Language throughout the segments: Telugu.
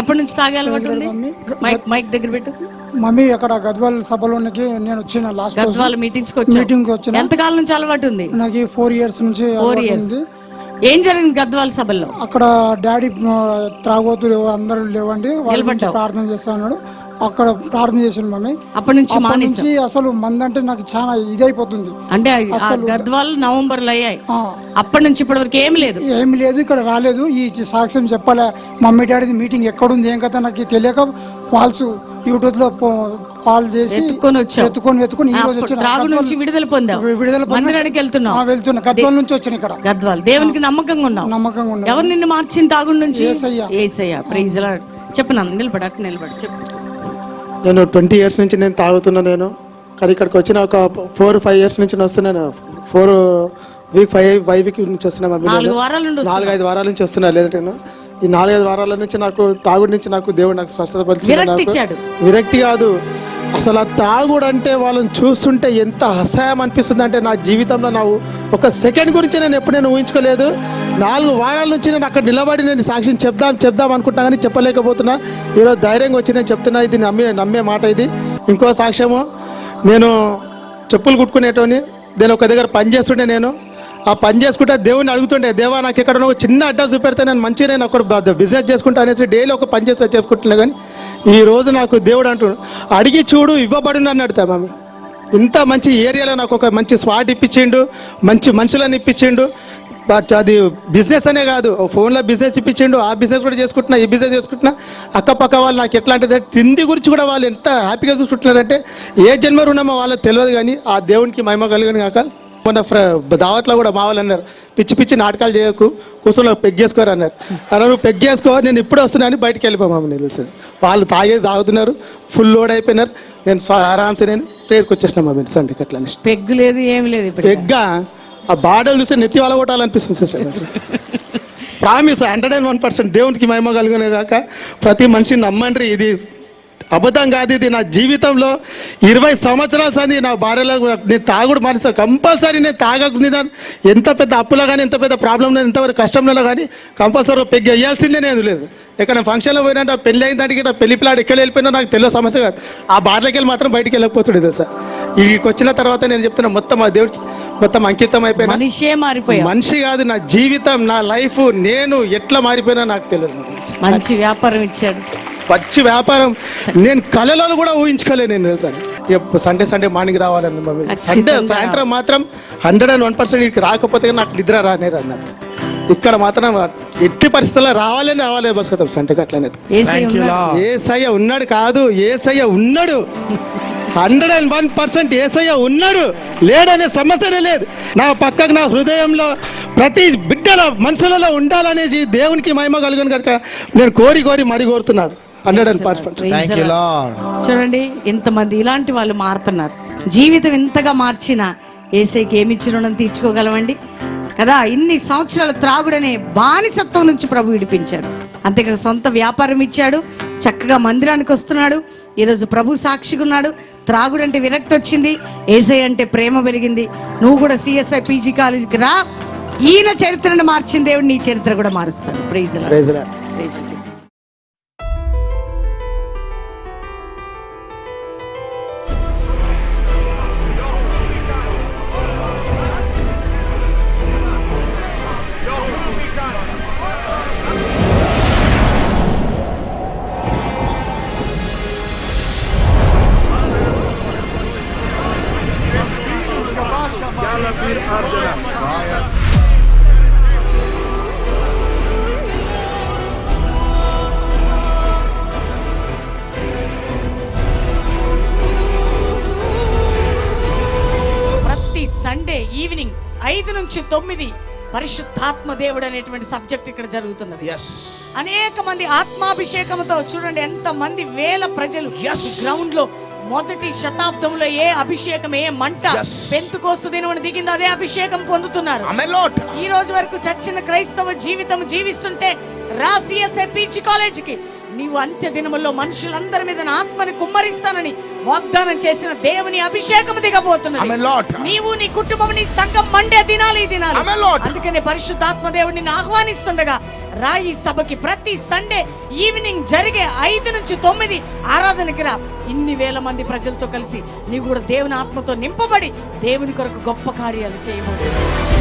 ఎప్పటి నుంచి తాగే అలవాటు ఉంది? మమ్మీ. మైక్ మైక్ దగ్గర పెట్టు. మమ్మీ అక్కడ గద్వాల్ సభలోనికి నేను వచ్చిన లాస్ట్ గద్వాల మీటింగ్స్కి మీటింగ్ వచ్చిన. ఎంతకాలం నుంచి అలవాటు ఉంది? నాకు ఫోర్ ఇయర్స్ నుంచి ఫోర్ ఇయర్స్. ఏం జరిగింది గద్వాల సభల్లో అక్కడ డాడీ త్రాగోతులు అందరూ లేవండి. వాళ్ళ ప్రార్థన చేస్తా ఉన్నాడు. అక్కడ ప్రార్థన చేసిండు మమ్మీ. అప్పటి నుంచి మానేసి నుంచి అసలు మందంటే నాకు చాలా ఇదైపోతుంది. అంటే ఆ గద్వాలు నవంబర్లో అయ్యాయి అప్పటి నుంచి ఇప్పటి వరకు ఏం లేదు. ఏమి లేదు ఇక్కడ రాలేదు. ఈ సాక్ష్యం చెప్పాలి? మమ్మీ డాడీది మీటింగ్ ఎక్కడుంది ఏం కదా నాకు తెలియక కాల్స్ యూట్యూబ్లో కాల్ చేసి ఎత్తుకొని వచ్చావు. ఎత్తుకొని ఎత్తుకొని ఈ రోజు వచ్చిన త్రాగు నుంచి విడుదల పొందావు. విడుదల పొంది- మందిరానికి ఆ, వెళ్తున్నావు వెళ్తున్నా. గద్వాల నుంచి వచ్చిన ఇక్కడ. గద్వాల్. దేవునికి నమ్మకంగా ఉన్నావు. నమ్మకంగా ఉన్నా ఎవరు నిన్ను మార్చిన తాగుడు నుంచి? యేసయ్య. ఏసయ్య. ప్రైజ్ చెప్పు నన్ను నిలబడి నిలబడి చెప్పు. నేను ట్వంటీ ఇయర్స్ నుంచి నేను తాగుతున్నా నేను. కానీ ఇక్కడికి వచ్చిన ఒక ఫోర్ ఫైవ్ ఇయర్స్ నుంచి నేను వస్తున్నాను four week five five week నుంచి వస్తున్నా నాలుగైదు వారాల నుంచి వస్తున్నా లేదంటే నేను. ఈ నాలుగైదు వారాల నుంచి నాకు తాగుడు నుంచి నాకు దేవుడు నాకు స్వస్థత ఇచ్చాడు. విరక్తి కాదు. అసలు ఆ తాగుడు అంటే వాళ్ళని చూస్తుంటే ఎంత అసహాయం అనిపిస్తుంది అంటే నా జీవితంలో నా ఒక సెకండ్ గురించి నేను ఎప్పుడు నేను ఊహించుకోలేదు. నాలుగు వారాల నుంచి నేను అక్కడ నిలబడి నేను సాక్ష్యం చెప్దాం చెప్దాం అనుకుంటా కానీ చెప్పలేకపోతున్నా. ఈరోజు ధైర్యంగా వచ్చి నేను చెప్తున్నా ఇది నమ్మే నమ్మే మాట ఇది. ఇంకో సాక్ష్యము నేను చెప్పులు కుట్టుకునేటోని నేను ఒక దగ్గర పని చేస్తుండే నేను. ఆ పని చేసుకుంటే దేవుని అడుగుతుండే దేవా నాకు ఎక్కడ చిన్న అడ్రస్ చూపెడితే నేను మంచిగా నేను ఒక బిజినెస్ చేసుకుంటా అనేసి డైలీ ఒక పని చేసి చేసుకుంటున్నా కానీ ఈరోజు నాకు దేవుడు అంటు అడిగి చూడు ఇవ్వబడును అని అడుగుతా మమ్మీ ఇంత మంచి ఏరియాలో నాకు ఒక మంచి స్పాట్ ఇప్పించిండు మంచి మనుషులను ఇప్పించిండు. అది బిజినెస్ అనే కాదు ఫోన్లో బిజినెస్ ఇప్పించిండు ఆ బిజినెస్ కూడా చేసుకుంటున్నా ఈ బిజినెస్ చేసుకుంటున్నా. అక్కపక్క వాళ్ళు నాకు ఎట్లాంటిది తిండి గురించి కూడా వాళ్ళు ఎంత హ్యాపీగా చూసుకుంటున్నారంటే ఏ జన్మ రుణమో వాళ్ళకి తెలియదు కానీ ఆ దేవునికి మహిమ కలిగిన కాక మొన్న ఫ్ర దావట్లో కూడా మా వాళ్ళు అన్నారు పిచ్చి పిచ్చి నాటకాలు చేయకు కూర్చొని పెగ్గేసుకోరు అన్నారు. అలా నువ్వు పెగ్గేసుకో నేను ఇప్పుడు వస్తున్నాను బయటికి వెళ్ళిపోమాము నేను తెలుసు. వాళ్ళు తాగేది తాగుతున్నారు ఫుల్ లోడ్ అయిపోయినారు. నేను ఆరామ్సే నేను ప్రేయర్కి వచ్చేసిన మా మీద సండేకి అట్లా. పెగ్గు లేదు ఏమి లేదు పెగ్గా? ఆ బాడలు చూస్తే నెత్తి వాళ్ళ కొట్టాలనిపిస్తుంది sister promise hundred and one percent దేవునికి మహిమ కలిగిన కాక ప్రతి మనిషిని నమ్మండి ఇది అబద్ధం కాదు ఇది నా జీవితంలో. ఇరవై సంవత్సరాల సంది నా భార్యలో నేను తాగుడు మానేస్తాను కంపల్సరీ నేను తాగకుండా ఎంత పెద్ద అప్పులో కానీ ఎంత పెద్ద ప్రాబ్లంలో ఎంతవరకు కష్టంలో కానీ కంపల్సరీ పెగ్గి వేయాల్సిందే నేను లేదు. ఎక్కడ ఫంక్షన్లో పోయినా పెళ్ళి అయిన దానికి పెళ్ళి పిల్లాడు ఎక్కడ వెళ్ళిపోయినా నాకు తెలియదు సమస్య కాదు. ఆ బార్లోకి వెళ్ళి మాత్రం బయటికి వెళ్ళకపోతుండే తెలుసా? ఇక్కడికి వచ్చిన తర్వాత నేను చెప్తున్నా మొత్తం ఆ దేవుడికి మొత్తం అంకితం అయిపోయినా. మనిషే మారిపోయా మనిషి కాదు నా జీవితం నా లైఫ్ నేను ఎట్లా మారిపోయినా నాకు తెలియదు. మంచి వ్యాపారం ఇచ్చాడు. పచ్చి వ్యాపారం. నేను కళలో కూడా ఊహించుకోలేదు నేను తెలుసా. సండే సండే మార్నింగ్ రావాలని సండే. సాయంత్రం మాత్రం హండ్రెడ్ అండ్ వన్ పర్సెంట్ ఇక్కడికి రాకపోతే నాకు నిద్ర రానే రాదు ఇక్కడ మాత్రం ఎట్టి పరిస్థితుల్లో రావాలని రావాలి బస్కొతాం సంటకి అట్లనే. ఏసయ్య ఉన్నాడు. కాదు ఏసయ్య ఉన్నాడు. Hundred and one percent Yesayya ఉన్నాడు. లేడనే సమస్యనే లేదు. నా పక్కకు నా హృదయంలో ప్రతి బిడ్డల మనసులలో ఉండాలనేది దేవునికి మహిమ కలుగును కనుక నేను కోరి కోరి మరీ కోరుతున్నాను. Hundred and. చూడండి ఇంతమంది ఇలాంటి వాళ్ళు మారుతున్నారు. జీవితం ఇంతగా మార్చిన ఏసైకి ఏమి ఇచ్చి రుణం తీర్చుకోగలమండి? కదా ఇన్ని సంవత్సరాల త్రాగుడనే బానిసత్వం నుంచి ప్రభు విడిపించాడు. అంతేకాక సొంత వ్యాపారం ఇచ్చాడు చక్కగా మందిరానికి వస్తున్నాడు ఈరోజు ప్రభు సాక్షిగా ఉన్నాడు త్రాగుడంటే విరక్తి వచ్చింది ఏసై అంటే ప్రేమ పెరిగింది. నువ్వు కూడా సిఎస్ఐ పీజీ కాలేజీకి రా. ఈయన చరిత్రను మార్చిన దేవుడు నీ చరిత్ర కూడా మారుస్తాడు. ప్రైజ్ ప్రైజ్ ఐదు నుంచి తొమ్మిది పరిశుద్ధాత్మ దేవుడు అనేటువంటి సబ్జెక్ట్ ఇక్కడ జరుగుతున్నది. అనేక మంది ఆత్మాభిషేకంతో చూడండి ఎంత మంది వేల ప్రజలు గ్రౌండ్లో మొదటి శతాబ్దంలో ఏ అభిషేకం ఏ మంట పెంతుకోస్తు దినవని దిగిందో అదే అభిషేకం పొందుతున్నారు. ఈ రోజు వరకు చచ్చిన క్రైస్తవ జీవితం జీవిస్తుంటే రా సిఎస్ఐ పీజీ కాలేజీకి నీవు అంత్య దినముల్లో మనుషులందరి మీద ఆత్మని కుమ్మరిస్తానని వాగ్దానం చేసిన దేవుని అభిషేకం దిగబోతున్నది. నీవు నీ కుటుంబం నీ సంఘం మండే దినాలు ఈ దినాలు. అందుకనే పరిశుద్ధాత్మ దేవుడు నిన్ను ఆహ్వానిస్తుండగా రా ఈ సభకి ప్రతి సండే ఈవినింగ్ జరిగే ఐదు నుంచి తొమ్మిది ఆరాధనకి రా. ఇన్ని వేల మంది ప్రజలతో కలిసి నీవు కూడా దేవుని ఆత్మతో నింపబడి దేవుని కొరకు గొప్ప కార్యాలు చేయబోతున్నావు.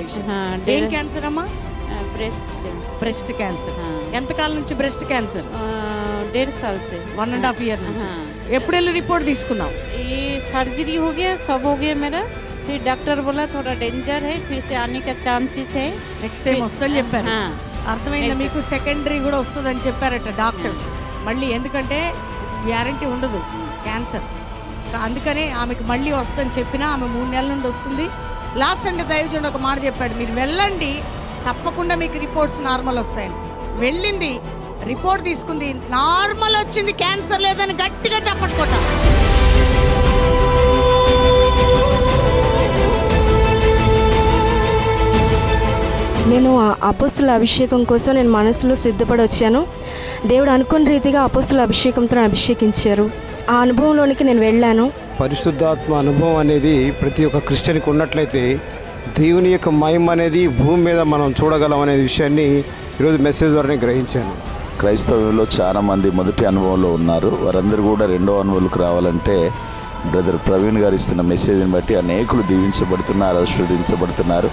పేషెంట్ हाँ, ఏం डेढ़- క్యాన్సర్ అమ్మా ब्रेस्ट బ్రెస్ట్ క్యాన్సర్ हाँ। ఎంతకాలం నుంచి బ్రెస్ట్ క్యాన్సర్ डेढ़ साल से వన్ అండ్ హాఫ్ ఇయర్ నుంచి हाँ ఎప్పుడు వెళ్ళి రిపోర్ట్ తీసుకున్నావు ये सर्जरी हो गया सब हो गया मेरा फिर डॉक्टर बोला थोड़ा डेंजर है फिर से आने का चांसेस है నెక్స్ట్ టైం వస్తుందని చెప్పారు हाँ అర్థమైందా మీకు సెకండరీ కూడా వస్తుందని చెప్పారట డాక్టర్స్ మళ్ళీ ఎందుకంటే గ్యారంటీ ఉండదు క్యాన్సర్ అందుకనే ఆమెకు మళ్ళీ వస్తుందని చెప్పినా ఆమె మూడు నెలల నుండి వస్తుంది లాస్ట్ సండే దైవజనుడు ఒక మాట చెప్పాడు. మీరు వెళ్ళండి తప్పకుండా మీకు రిపోర్ట్స్ నార్మల్ వస్తాయని. వెళ్ళింది రిపోర్ట్ తీసుకుంది నార్మల్ వచ్చింది క్యాన్సర్ లేదని గట్టిగా చెప్పట్టుకోట నేను ఆ అపోస్తుల అభిషేకం కోసం నేను మనసులో సిద్ధపడి వచ్చాను. దేవుడు అనుకున్న రీతిగా అపోస్తుల అభిషేకంతో అభిషేకించారు. ఆ అనుభవంలోనికి నేను వెళ్ళాను. పరిశుద్ధాత్మ అనుభవం అనేది ప్రతి ఒక్క క్రిస్టియన్కి ఉన్నట్లయితే దేవుని యొక్క మహిమ అనేది భూమి మీద మనం చూడగలం అనే విషయాన్ని ఈరోజు మెసేజ్ ద్వారా నేను గ్రహించాను. క్రైస్తవంలో చాలా మంది మొదటి అనుభవంలో ఉన్నారు. వారందరూ కూడా రెండో అనుభవంలోకి రావాలంటే బ్రదర్ ప్రవీణ్ గారు ఇస్తున్న మెసేజ్ని బట్టి అనేకులు దీవించబడుతున్నారు ఆశీర్వదించబడుతున్నారు.